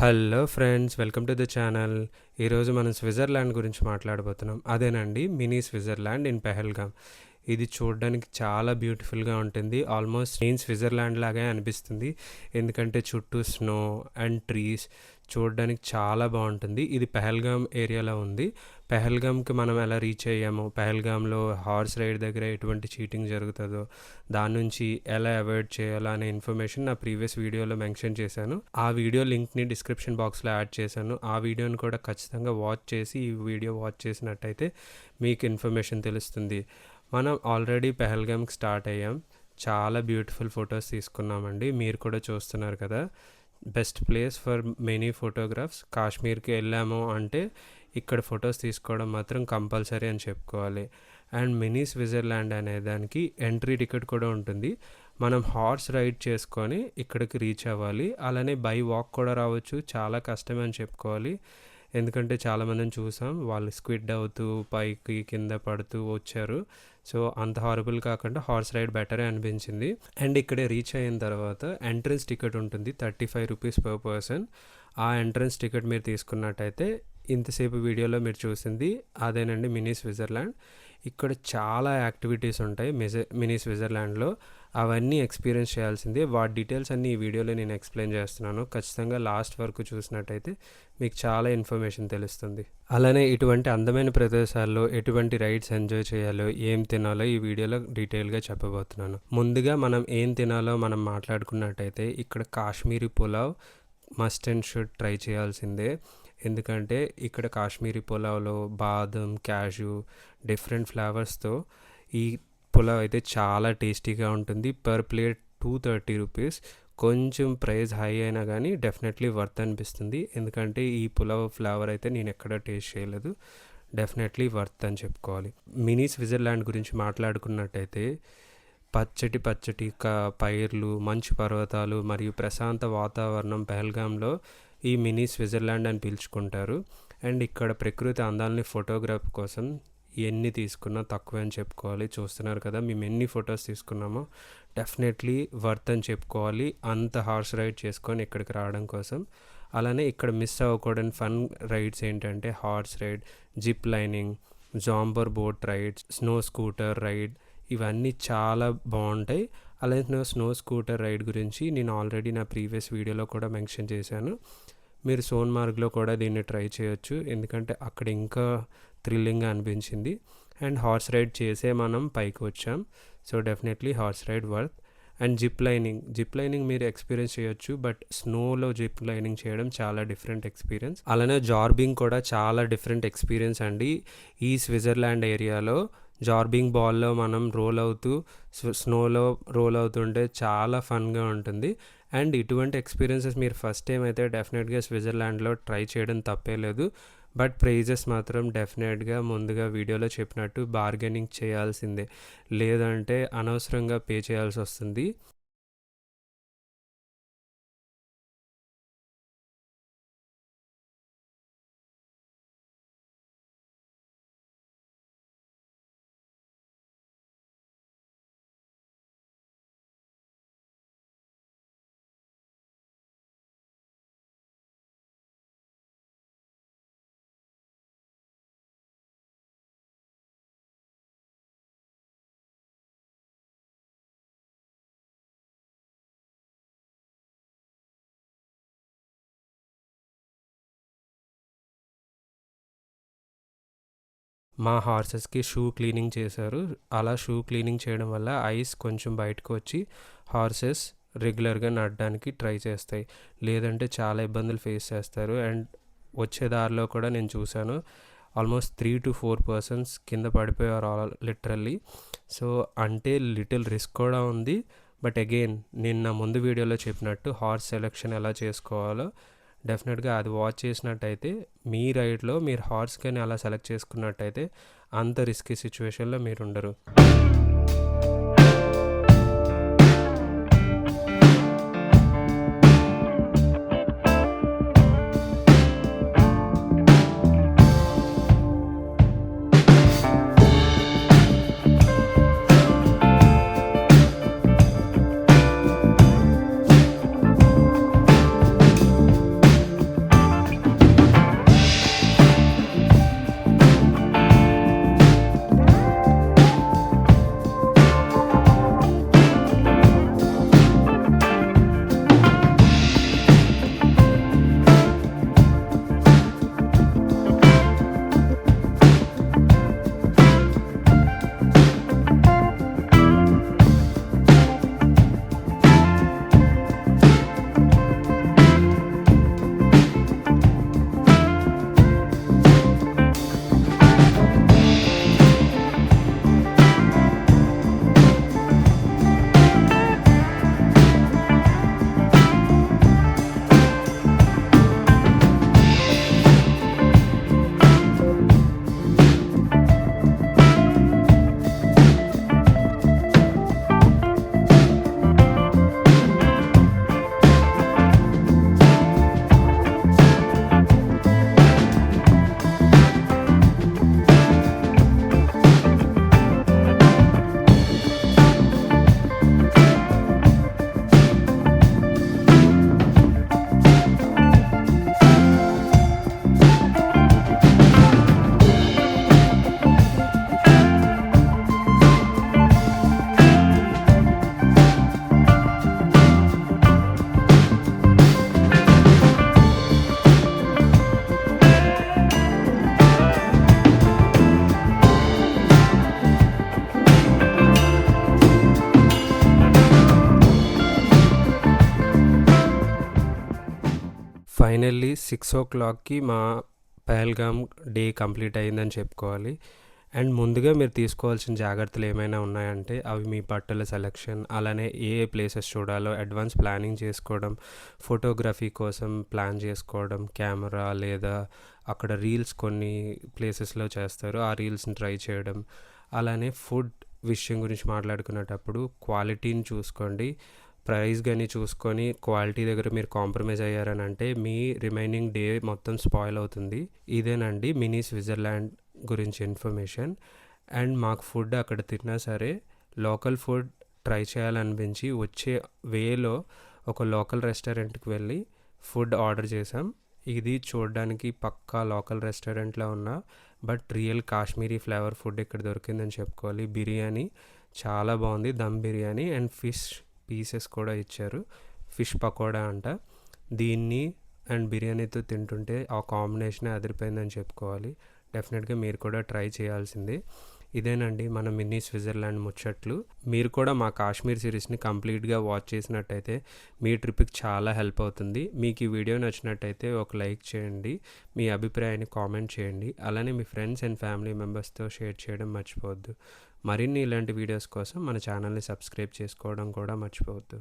Hello friends welcome to the channel. ఈరోజు మనం Switzerland గురించి మాట్లాడబోతున్నాం. అదేనండి మినీ స్విట్జర్లాండ్ ఇన్ పెహల్గామ్ ఇది చూడడానికి చాలా బ్యూటిఫుల్గా ఉంటుంది. ఆల్మోస్ట్ నేను స్విట్జర్లాండ్ లాగే అనిపిస్తుంది. ఎందుకంటే చుట్టూ స్నో అండ్ ట్రీస్ చూడడానికి చాలా బాగుంటుంది. ఇది పెహల్గామ్ ఏరియాలో ఉంది. పెహల్గామ్కి మనం ఎలా రీచ్ అయ్యాము పెహల్గామ్లో హార్స్ రైడ్ దగ్గర ఎటువంటి చీటింగ్ జరుగుతుందో దాని నుంచి ఎలా అవాయిడ్ చేయాలో అనే ఇన్ఫర్మేషన్ నా ప్రీవియస్ వీడియోలో మెన్షన్ చేశాను. ఆ వీడియో లింక్ని డిస్క్రిప్షన్ బాక్స్లో యాడ్ చేశాను. ఆ వీడియోని కూడా ఖచ్చితంగా వాచ్ చేసి ఈ వీడియో వాచ్ చేసినట్టయితే మీకు ఇన్ఫర్మేషన్ తెలుస్తుంది. మనం ఆల్రెడీ పెహల్గామ్కి స్టార్ట్ అయ్యాం. చాలా బ్యూటిఫుల్ ఫొటోస్ తీసుకున్నామండి. మీరు కూడా చూస్తున్నారు కదా. Best place for many photographs కాశ్మీర్కి వెళ్ళాము అంటే ఇక్కడ ఫొటోస్ తీసుకోవడం మాత్రం కంపల్సరీ అని చెప్పుకోవాలి. అండ్ మినీ స్విట్జర్లాండ్ అనే దానికి ఎంట్రీ టికెట్ కూడా ఉంటుంది. మనం హార్స్ రైడ్ చేసుకొని ఇక్కడికి రీచ్ అవ్వాలి. అలానే బై వాక్ కూడా రావచ్చు. చాలా కష్టమే అని చెప్పుకోవాలి. ఎందుకంటే చాలామందిని చూసాం వాళ్ళు స్క్విడ్ అవుతూ పైకి కింద పడుతూ వచ్చారు. సో అంత హారబుల్ కాకుండా హార్స్ రైడ్ బెటరే అనిపించింది. అండ్ ఇక్కడే రీచ్ అయిన తర్వాత ఎంట్రన్స్ టికెట్ ఉంటుంది thirty five rupees per person ఆ ఎంట్రన్స్ టికెట్ మీరు తీసుకున్నట్టయితే ఇంతసేపు వీడియోలో మీరు చూసింది అదేనండి మినీ స్విట్జర్లాండ్. ఇక్కడ చాలా యాక్టివిటీస్ ఉంటాయి మిజ మినీ స్విట్జర్లాండ్లో. అవన్నీ ఎక్స్పీరియన్స్ చేయాల్సిందే. వాటి డీటెయిల్స్ అన్నీ ఈ వీడియోలో నేను ఎక్స్ప్లెయిన్ చేస్తున్నాను. ఖచ్చితంగా లాస్ట్ వరకు చూసినట్టయితే మీకు చాలా ఇన్ఫర్మేషన్ తెలుస్తుంది. అలానే ఇటువంటి అందమైన ప్రదేశాల్లో ఎటువంటి రైడ్స్ ఎంజాయ్ చేయాలో ఏం తినాలో ఈ వీడియోలో డీటెయిల్గా చెప్పబోతున్నాను. ముందుగా మనం ఏం తినాలో మనం మాట్లాడుకున్నట్టయితే ఇక్కడ Kashmiri pulao must and should try చేయాల్సిందే. ఎందుకంటే ఇక్కడ కాశ్మీరీ పులావ్లో బాదం క్యాషు డిఫరెంట్ ఫ్లేవర్స్తో ఈ పులావ్ అయితే చాలా టేస్టీగా ఉంటుంది. Per plate two thirty rupees. కొంచెం ప్రైస్ హై అయినా కానీ డెఫినెట్లీ వర్త్ అనిపిస్తుంది. ఎందుకంటే ఈ పులావ్ ఫ్లేవర్ అయితే నేను ఎక్కడ టేస్ట్ చేయలేదు. డెఫినెట్లీ వర్త్ అని చెప్పుకోవాలి. మినీ స్విట్జర్లాండ్ గురించి మాట్లాడుకున్నట్టయితే పచ్చటి పచ్చటి క పైర్లు మంచు పర్వతాలు మరియు ప్రశాంత వాతావరణం పెహల్గాంలో ఈ మినీ స్విట్జర్లాండ్ అని పిలుచుకుంటారు. అండ్ ఇక్కడ ప్రకృతి అందాలని ఫోటోగ్రాఫ్ కోసం ఎన్ని తీసుకున్నా తక్కువే అని చెప్పుకోవాలి. చూస్తున్నారు కదా మేము ఎన్ని ఫొటోస్ తీసుకున్నామో డెఫినెట్లీ వర్త్ అని చెప్పుకోవాలి. అంత హార్స్ రైడ్ చేసుకొని ఇక్కడికి రావడం కోసం. అలానే ఇక్కడ మిస్ అవ్వకూడని ఫన్ రైడ్స్ ఏంటంటే horse ride zip lining జాంబర్ boat rides snow scooter ride ఇవన్నీ చాలా బాగుంటాయి. అలాగే స్నో స్కూటర్ రైడ్ గురించి నేను ఆల్రెడీ నా ప్రీవియస్ వీడియోలో కూడా మెన్షన్ చేశాను. మీరు సోన్మార్గ్లో కూడా దీన్ని ట్రై చేయొచ్చు. ఎందుకంటే అక్కడ ఇంకా థ్రిల్లింగ్గా అనిపించింది. అండ్ హార్స్ రైడ్ చేసే మనం పైకి వచ్చాం. So definitely horse ride worth. And zip lining. Zip lining మీరు ఎక్స్పీరియన్స్ చేయొచ్చు. బట్ స్నోలో జిప్ లైనింగ్ చేయడం చాలా డిఫరెంట్ ఎక్స్పీరియన్స్. అలానే జార్బింగ్ కూడా చాలా డిఫరెంట్ ఎక్స్పీరియన్స్ అండి. ఈ స్విట్జర్లాండ్ ఏరియాలో జార్బింగ్ బాల్లో మనం రోల్ అవుతూ స్నోలో రోల్ అవుతుంటే చాలా ఫన్గా ఉంటుంది. అండ్ ఇటువంటి ఎక్స్పీరియన్సెస్ మీరు ఫస్ట్ టైం అయితే డెఫినెట్గా స్విట్జర్లాండ్లో ట్రై చేయడం తప్పే లేదు. బట్ ప్రైజెస్ మాత్రం డెఫినెట్గా ముందుగా వీడియోలో చెప్పినట్టు బార్గెనింగ్ చేయాల్సిందే. లేదంటే అనవసరంగా పే చేయాల్సి వస్తుంది. మా హార్సెస్కి షూ క్లీనింగ్ చేశారు. అలా షూ క్లీనింగ్ చేయడం వల్ల ఐస్ కొంచెం బయటకు వచ్చి హార్సెస్ రెగ్యులర్గా నడడానికి ట్రై చేస్తాయి. లేదంటే చాలా ఇబ్బందులు ఫేస్ చేస్తారు. అండ్ వచ్చే దారిలో కూడా నేను చూశాను. Almost three to four persons కింద పడిపోయారు లిటరల్లీ. సో అంటే లిటిల్ రిస్క్ కూడా ఉంది. బట్ అగైన్ నేను నా ముందు వీడియోలో చెప్పినట్టు హార్స్ సెలెక్షన్ ఎలా చేసుకోవాలో డెఫినెట్గా అది వాచ్ చేసినట్టయితే మీ రైడ్లో మీరు హార్స్ కానీ అలా సెలెక్ట్ చేసుకున్నట్టయితే అంత రిస్కీ సిచ్యువేషన్లో మీరు ఉండరు. ఫైనల్లీ సిక్స్ ఓ క్లాక్కి మా పహల్గామ్ డే కంప్లీట్ అయిందని చెప్పుకోవాలి. అండ్ ముందుగా మీరు తీసుకోవాల్సిన జాగ్రత్తలు ఏమైనా ఉన్నాయంటే అవి మీ బట్టల సెలెక్షన్ అలానే ఏ ఏ ప్లేసెస్ చూడాలో అడ్వాన్స్ ప్లానింగ్ చేసుకోవడం ఫోటోగ్రఫీ కోసం ప్లాన్ చేసుకోవడం కెమెరా లేదా అక్కడ రీల్స్ కొన్ని ప్లేసెస్లో చేస్తారు ఆ రీల్స్ని ట్రై చేయడం. అలానే ఫుడ్ విషయం గురించి మాట్లాడుకునేటప్పుడు క్వాలిటీని చూసుకోండి. ప్రైస్ కానీ చూసుకొని క్వాలిటీ దగ్గర మీరు కాంప్రమైజ్ అయ్యారని అంటే మీ రిమైనింగ్ డే మొత్తం స్పాయిల్ అవుతుంది. ఇదేనండి మినీ స్విట్జర్లాండ్ గురించి ఇన్ఫర్మేషన్. అండ్ మాకు ఫుడ్ అక్కడ తిన్నా సరే లోకల్ ఫుడ్ ట్రై చేయాలనిపించి వచ్చే వేలో ఒక లోకల్ రెస్టారెంట్కి వెళ్ళి ఫుడ్ ఆర్డర్ చేసాం ఇది చూడడానికి పక్కా లోకల్ రెస్టారెంట్లో ఉన్న but real Kashmiri flavour food ఇక్కడ దొరికిందని చెప్పుకోవాలి. బిర్యానీ చాలా బాగుంది dum biryani and fish pieces కూడా ఇచ్చారు. ఫిష్ పకోడా అంట. దీన్ని అండ్ బిర్యానీతో తింటుంటే ఆ కాంబినేషనే అదిరిపోయిందని చెప్పుకోవాలి. డెఫినెట్గా మీరు కూడా ట్రై చేయాల్సిందే. ఇదేనండి మన మినీ స్విట్జర్లాండ్ ముచ్చట్లు. మీరు కూడా మా కాశ్మీర్ సిరీస్ని కంప్లీట్గా వాచ్ చేసినట్టయితే మీ ట్రిప్కి చాలా హెల్ప్ అవుతుంది. మీకు ఈ వీడియో నచ్చినట్టయితే ఒక లైక్ చేయండి మీ అభిప్రాయాన్ని కామెంట్ చేయండి అలానే మీ ఫ్రెండ్స్ అండ్ ఫ్యామిలీ మెంబర్స్తో షేర్ చేయడం మర్చిపోవద్దు. మరిన్ని ఇలాంటి వీడియోస్ కోసం మన ఛానల్ని సబ్స్క్రైబ్ చేసుకోవడం కూడా మర్చిపోవద్దు.